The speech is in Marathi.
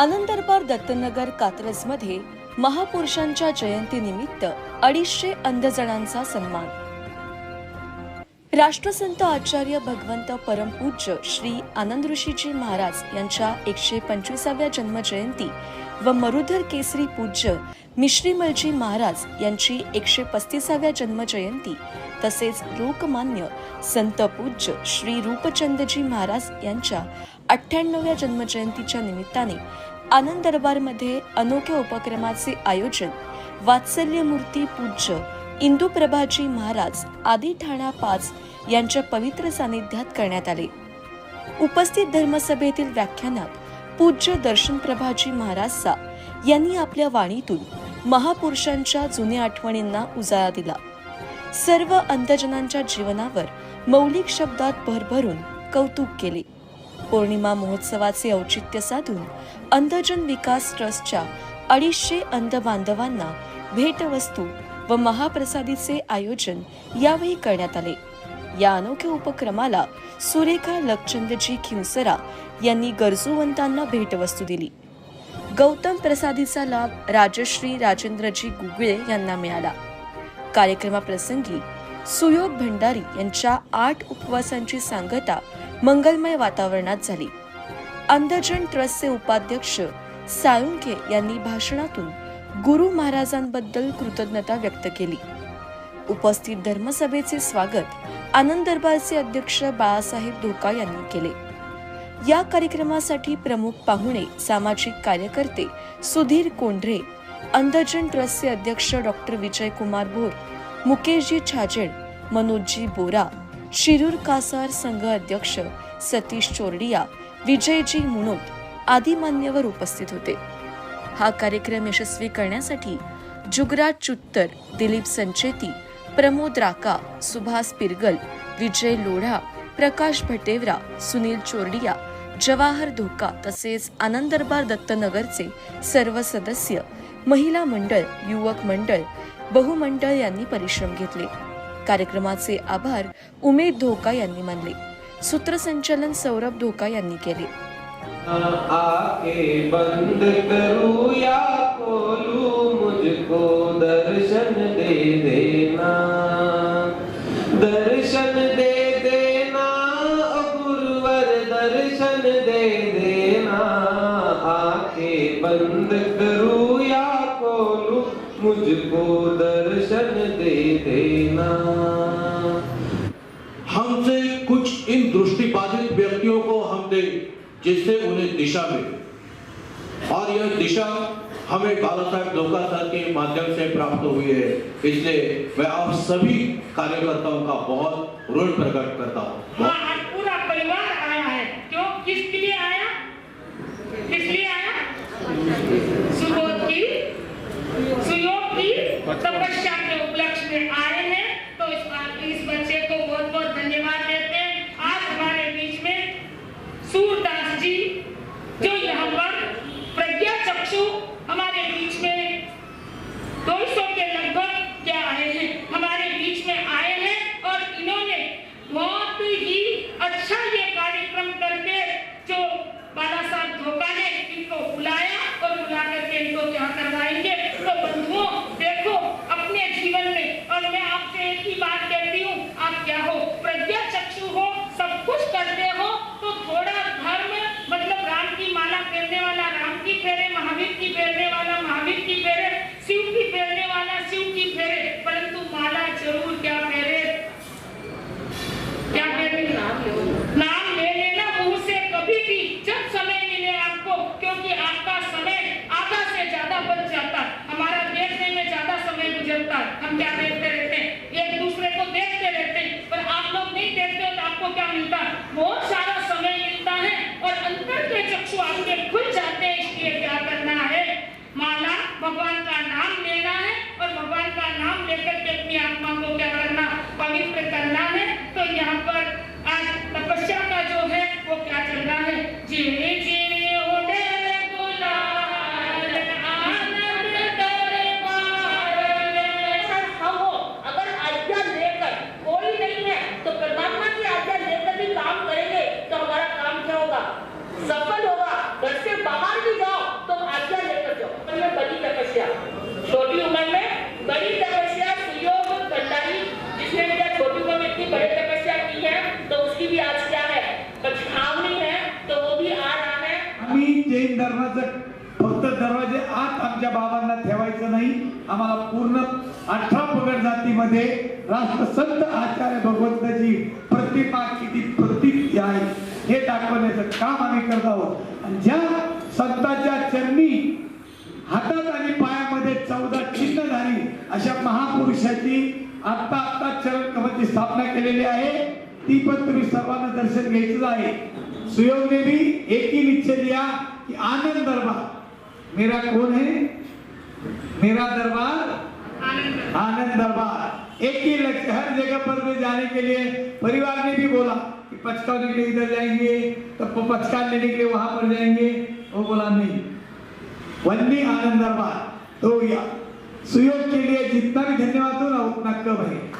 आनंदरबार दत्तनगर दत्तनगर कात्रजमध्ये महापुरुषांच्या जयंतीनिमित्त अडीचशे अंधजणांचा सन्मान. राष्ट्रसंत आचार्य भगवंत परमपूज्य श्री आनंद ऋषीजी महाराज यांच्या एकशे पंचवीसाव्या जन्मजयंती व मरुधर केसरी पूज्य मिश्रीमलजी महाराज यांची एकशे पस्तीसाव्या जन्मजयंती तसेच लोकमान्य संत पूज्य श्री रूपचंदजी महाराज यांच्या अठ्ठ्याण्णव्या जन्मजयंतीच्या निमित्ताने आनंद दरबारमध्ये अनोख्या उपक्रमाचे आयोजन वात्सल्यमूर्ती पूज्य पूज्य इंदुप्रभाजी महाराज आदी ठाणा पाच यांच्या पवित्र सानिध्यात करण्यात आले. उपस्थित धर्मसभेतील व्याख्यानात पूज्य दर्शन प्रभाजी महाराज सा यांनी आपल्या वाणीतून महापुरुषांच्या जुन्या आठवणींना उजाळा दिला. सर्व अंधजनांच्या जीवनावर मौलिक शब्दात भरभरून कौतुक केले. पौर्णिमा महोत्सवाचे औचित्य साधून अंधजन विकास ट्रस्टच्या अडीचशे अंध बांधवांना भेटवस्तू व महाप्रसादीचे आयोजन यावेळी करण्यात आले. या अनोख्या उपक्रमाला सुरेखा लक्षंदजी खिवसरा यांनी गरजूवंतांना भेटवस्तू दिली. गौतम प्रसादीचा लाभ राजश्री राजेंद्रजी गुगळे यांना मिळाला. कार्यक्रमाप्रसंगी सुयोग भंडारी यांच्या आठ उपवासांची सांगता मंगलमय वातावरणात झाली. अंधजन ट्रस्टचे उपाध्यक्ष साळुंखे यांनी भाषणातून गुरु महाराजांबद्दल कृतज्ञता व्यक्त केली. उपस्थित धर्मसभेचे स्वागत आनंद दरबारचे अध्यक्ष बाळासाहेब धोका यांनी केले. या कार्यक्रमासाठी प्रमुख पाहुणे सामाजिक कार्यकर्ते सुधीर कोंढरे अंधजन ट्रस्टचे अध्यक्ष डॉक्टर विजय कुमार भोर मुकेशजी छाजेड मनोजजी बोरा शिरूर कासार संघ अध्यक्ष सतीश चोरडिया विजयजी मुनोत आदी मान्यवर उपस्थित होते. हा कार्यक्रम यशस्वी करण्यासाठी जुगराज चुत्तर दिलीप संचेती प्रमोद राका सुभाष पिरगल विजय लोढा प्रकाश भटेवरा सुनील चोरडिया जवाहर धोका तसेच आनंद दरबार दत्तनगरचे सर्व सदस्य महिला मंडळ युवक मंडळ बहुमंडळ यांनी परिश्रम घेतले. कार्यक्रमाचे आभार उमेद धोका यांनी मानले. सूत्रसंचालन सौरभ धोका यांनी केले. आके बंद करूँ या मुझको दर्शन दे दे. मुझको दर्शन दे देना। हमसे कुछ इन दृष्टिबाधित व्यक्तियों को हमने, जिससे उन्हें दिशा मिली। और यह दिशा हमें बाला साहेब धोखा सर के माध्यम से प्राप्त हुई है। इसलिए मैं आप सभी कार्यकर्ताओं का बहुत ऋण प्रकट करता हूँ हाँ आज पूरा परिवार आया है क्यों किसके लिए आया किस लिए आया सुबोध की सुयोग की तपस्या के उपलक्ष्य में आए हैं तो इस बात इस बच्चे को बहुत बहुत धन्यवाद देते हैं आज हमारे बीच में सूरदास जी जो यहाँ पर प्रज्ञा चक्षु हमारे बीच में दो सौ के लगभग क्या आए हैं हमारे बीच में आए हैं और इन्होंने बहुत ही अच्छा ये कार्यक्रम करके जो बाला साहब धोखा ने इनको बुलाया और बुला करके इनको क्या करवाएँगे तो बंधुओं देखो अपने जीवन में और मैं आपसे एक ही बात कहती हूँ आप क्या हो प्रज्ञा चक्षु हो सब कुछ करते हो तो थोड़ा धर्म मतलब राम की माला फेरने वाला राम की फेरे महावीर की फेरने वाला महावीर की फेरे शिव की फेरने वाला शिव की फेरे परंतु माला ज़रूर क्या फेरे क्या फेरे नाम ले लेना मुँह से कभी भी जब समय मिले आपको क्योंकि आपका समय आधा ज़्यादा जाता हमारा देखने में ज़्यादा समय गुजरता हम क्या देखते रहते हैं? एक दूसरे को देखते रहते हैं। पर आप लोग नहीं देखते हो तो आपको क्या मिलता बहुत सारा समय मिलता है और अंतर के चक्षु आपके खुल जाते हैं, इसलिए क्या करना है? माला भगवान का नाम लेना है और भगवान का नाम लेकर के अपनी आत्मा को क्या करना, पवित्र करना है। तो यहाँ पर आज तपस्या का जो है, वो क्या चल रहा है? जीने जीने दरवाजे आत आमच्या बाबांना ठेवायचं नाही. आम्हाला पूर्ण अठरा पगड जातीमध्ये राष्ट्रसंत आचार्य भगवंताची प्रतिमा किती प्रतीक आहे हे दाखवण्याचं काम आम्ही करत आहोत. आणि ज्या संतांच्या चरणी हातात आणि पायामध्ये चौदा चिन्ह झाली अशा महापुरुषाची आत्ता आत्ता चरण कमलची स्थापना केलेली आहे. ती पण तुम्ही सर्वांना दर्शन घ्यायचं आहे. सुयोग देवी एकी एक ही निश्चय कि आनंद दरबार। मेरा कौन है? मेरा दरबार? आनंद दरबार। एक ही लक्ष्य, हर जगह पर में जाने के लिए। परिवार ने भी बोला कि पचकाने के लिए इधर जाएँगे। तब तो पचका लेने के लिए वहाँ पर जाएँगे। वो बोला, नहीं, वन्नी आनंद दरबार तो या। सुयोग के लिए जितना भी धन्यवाद दो ना, उतना कम है।